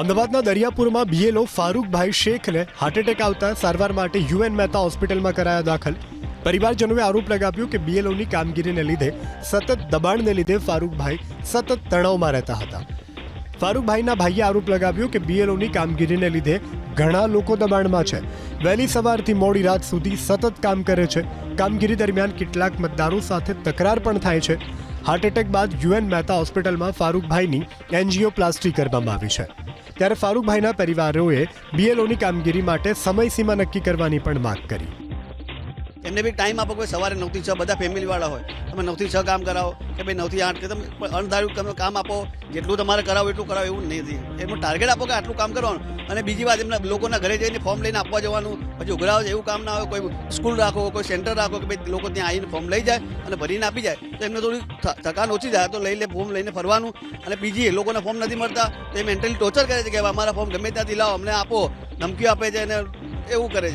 અમદાવાદના દરિયાપુરમાં બીએલઓ ફારૂકભાઈ શેખને હાર્ટ એટેક આવતા સારવાર માટે યુએન મહેતા હોસ્પિટલમાં કરાયા દાખલ. પરિવારજનોએ આરોપ લગાવ્યો કે બીએલઓની કામગીરીને લીધે, સતત દબાણને લીધે ફારૂકભાઈ સતત તણાવમાં રહેતા હતા. ફારૂકભાઈના ભાઈએ આરોપ લગાવ્યો કે બીએલઓની કામગીરીને લીધે ઘણા લોકો દબાણમાં છે. વહેલી સવારથી મોડી રાત સુધી સતત કામ કરે છે. કામગીરી દરમિયાન કેટલાક મતદારો સાથે તકરાર પણ થાય છે. હાર્ટ એટેક બાદ યુએન મહેતા હોસ્પિટલમાં ફારૂકભાઈની એન્જિયોપ્લાસ્ટી કરવામાં આવી છે. ત્યારે ફારૂકભાઈના પરિવારોએ બીએલઓની કામગીરી માટે સમયસીમા નક્કી કરવાની પણ માંગ કરી. એમને બી ટાઈમ આપો કોઈ સવારે નવથી છ બધા ફેમિલીવાળા હોય. તમે નવથી છ કામ કરાવો કે ભાઈ નવથી આઠ કે તમે અણધાર્યું તમે કામ આપો, જેટલું તમારે કરાવો એટલું કરાવો એવું નથી. એમનું ટાર્ગેટ આપો કે આટલું કામ કરવાનું. અને બીજી વાત, એમના લોકોના ઘરે જઈને ફોર્મ લઈને આપવા જવાનું. પછી ઉઘરાવો એવું કામ ના હોય, કોઈ સ્કૂલ રાખો, કોઈ સેન્ટર રાખો કે ભાઈ લોકો ત્યાં આવીને ફોર્મ લઈ જાય અને ભરીને આપી જાય, તો એમને થોડી થકાન ઓછી થાય, તો લઈ લે ફોર્મ લઈને ફરવાનું. અને બીજી એ લોકોને ફોર્મ નથી મળતા, તો એ મેન્ટલી ટોર્ચર કરે છે કે અમારા ફોર્મ ગમે ત્યાંથી લાવો, અમને આપો, ધમકીઓ આપે છે અને એવું કરે છે.